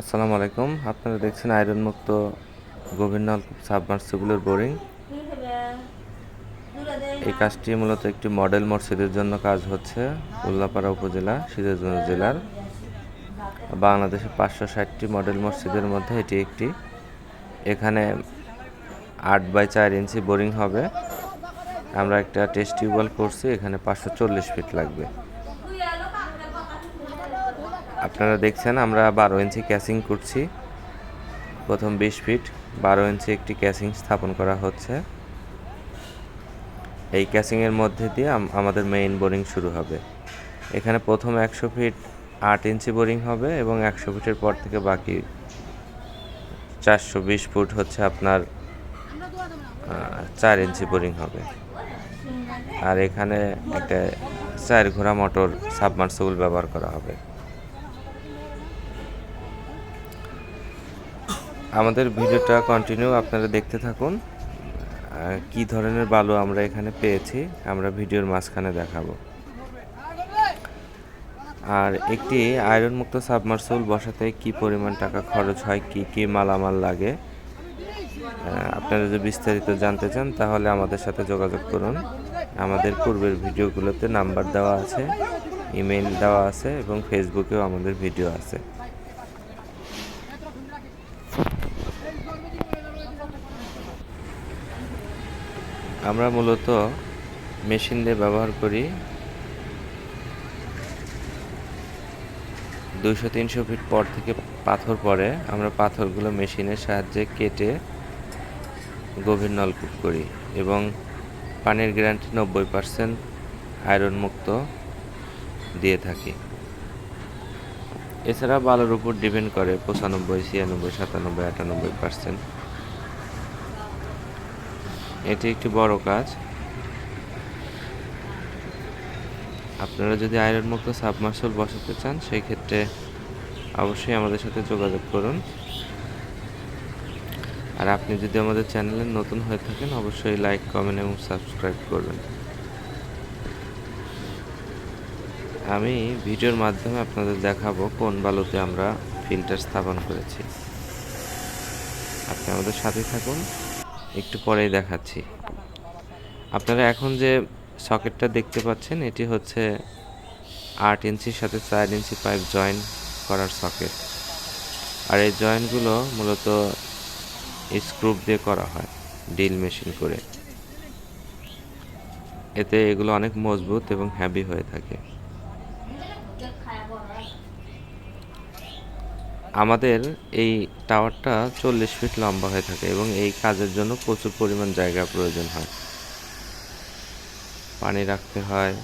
আসসালামু আলাইকুম। আপনারা দেখছেন আয়রন মুক্ত গভীর নলকূপ সাবমার্সিবলের বোরিং। এই কাজটি মূলত একটি মডেল মসজিদের জন্য কাজ হচ্ছে উল্লাপাড়া উপজেলা, সিরাজগঞ্জ জেলার। বাংলাদেশে পাঁচশো ষাটটি মডেল মসজিদের মধ্যে এটি একটি। এখানে আট বাই চার ইঞ্চি বোরিং হবে। আমরা একটা টেস্ট টিউবওয়েল করছি, এখানে পাঁচশো চল্লিশ ফিট লাগবে। আপনারা দেখছেন, আমরা বারো ইঞ্চি ক্যাসিং করছি। প্রথম বিশ ফিট, বারো ইঞ্চি একটি ক্যাসিং স্থাপন করা হচ্ছে। এই ক্যাসিংয়ের মধ্যে দিয়ে আমাদের মেইন বোরিং শুরু হবে। এখানে প্রথম একশো ফিট আট ইঞ্চি বোরিং হবে এবং একশো ফিটের পর থেকে বাকি চারশো বিশ ফুট হচ্ছে আপনার চার ইঞ্চি বোরিং হবে। আর এখানে একটা চার ঘোড়া মোটর সাবমার্সিবল ব্যবহার করা হবে। আমাদের ভিডিওটা কন্টিনিউ আপনারা দেখতে থাকুন। কি ধরনের বালু আমরা এখানে পেয়েছি, আমরা ভিডিওর মাঝখানে দেখাবো। আর একটি আয়রন মুক্ত সাবমার্সিবল বসাতে কি পরিমাণ টাকা খরচ হয়, কি কি মালামাল লাগে আপনারা যদি বিস্তারিত জানতে চান, তাহলে আমাদের সাথে যোগাযোগ করুন। আমাদের পূর্বের ভিডিওগুলোতে নাম্বার দেওয়া আছে ইমেল দেওয়া আছে এবং ফেসবুকেও আমাদের ভিডিও আছে। আমরা মূলত মেশিন দিয়ে ব্যবহার করি দুইশো, তিনশো ফিট পর থেকে পাথর পরে আমরা পাথরগুলো মেশিনের সাহায্যে কেটে গভীর নলকূপ করি এবং পানির গ্যারান্টি নব্বই পার্সেন্ট আয়রন মুক্ত দিয়ে থাকি। এছাড়া বালুর উপর ডিপেন্ড করে পঁচানব্বই, ছিয়ানব্বই, সাতানব্বই, আটানব্বই পার্সেন্ট এটি একটি বড় কাজ। আপনারা যদি আয়রন মুক্ত সাবমার্সল বসাতে চান, সেই ক্ষেত্রে অবশ্যই আমাদের সাথে যোগাযোগ করুন। আর আপনি যদি আমাদের চ্যানেলে নতুন হয়ে থাকেন, অবশ্যই লাইক, কমেন্ট এবং সাবস্ক্রাইব করবেন। আমি ভিডিওর মাধ্যমে আপনাদের দেখাবো কোন বালুতে আমরা ফিল্টার স্থাপন করেছি। আপনি আমাদের সাথে থাকুন। একটু পরেই দেখাচ্ছি। আপনারা এখন যে সকেটটা দেখতে পাচ্ছেন, এটি হচ্ছে আট ইঞ্চির সাথে চার ইঞ্চি পাইপ জয়েন করার সকেট। আর এই জয়েন্টগুলো মূলত স্ক্রুপ দিয়ে করা হয় ডিল মেশিন করে। এতে এগুলো অনেক মজবুত এবং হ্যাভি হয়ে থাকে। আমাদের এই টাওয়ারটা চল্লিশ ফিট লম্বা হয়ে থাকে এবং এই কাজের জন্য প্রচুর পরিমাণ জায়গা প্রয়োজন হয়। পানি রাখতে হয়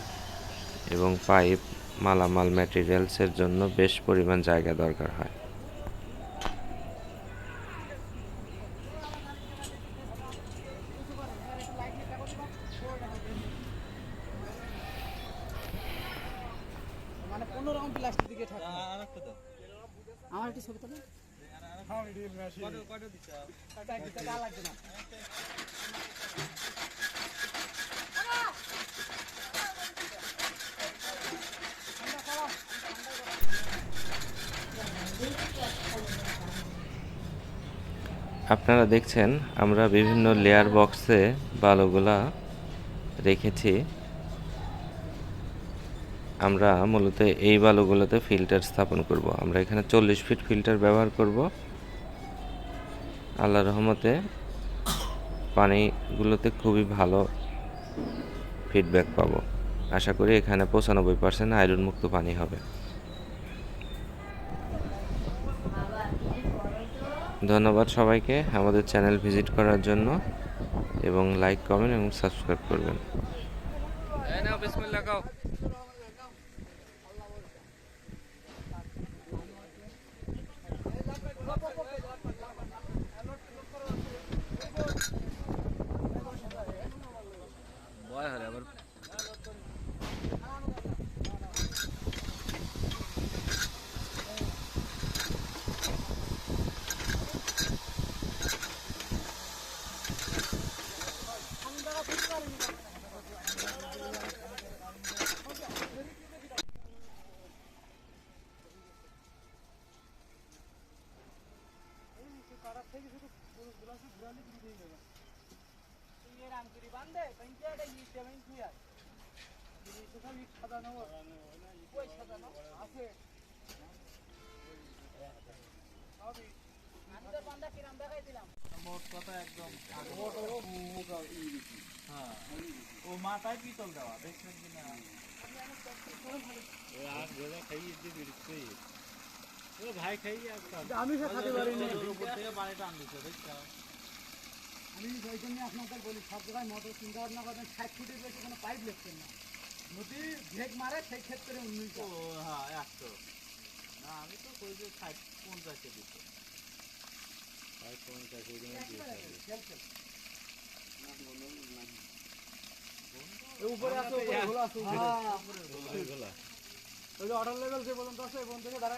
এবং পাইপ মালামাল ম্যাটেরিয়ালসের জন্য বেশ পরিমাণ জায়গা দরকার হয়। মানে পনেরো রকম প্লাস্টিক দিকে থাকে আমার ছবি আপনারা দেখছেন আমরা বিভিন্ন লেয়ার বক্সে বালুগুলা রেখেছি। আমরা মূলত এই বালুগুলোতে ফিল্টার স্থাপন করব। আমরা এখানে চল্লিশ ফিট ফিল্টার ব্যবহার করব। আল্লাহ রহমতে পানিগুলোতে খুবই ভালো ফিডব্যাক পাবো। আশা করি এখানে পঁচানব্বই পার্সেন্ট আয়রন মুক্ত পানি হবে। ধন্যবাদ সবাইকে আমাদের চ্যানেল ভিজিট করার জন্য এবং লাইক কমেন্ট এবং সাবস্ক্রাইব করবেন। মোট কথা একদম মোট মুখ হ্যাঁ। ও মাথায় পিতল দেওয়া দেখছেন কিনা আমি খাতে পারিনি। উপর থেকে টান দিচ্ছে দেখছ? আমি ওই জন্য আপনাদের বলি সব জায়গায় মোটর চিন্তা ভাবনা করবেন ষাট ফুটের বেশি কোনো পাইপ লেখছেন না। যদি ব্রেক মারে সেই ক্ষেত্রে উন্নীত ও হ্যাঁ একশো। না আমি তো কই যে ষাট পঞ্চাশে দিচ্ছে। উপরে আছে উপরে ঘোলা আছে ওই যে অর্ডার লেভেল যে পর্যন্ত আছে এই পর্যন্ত দাঁড়াই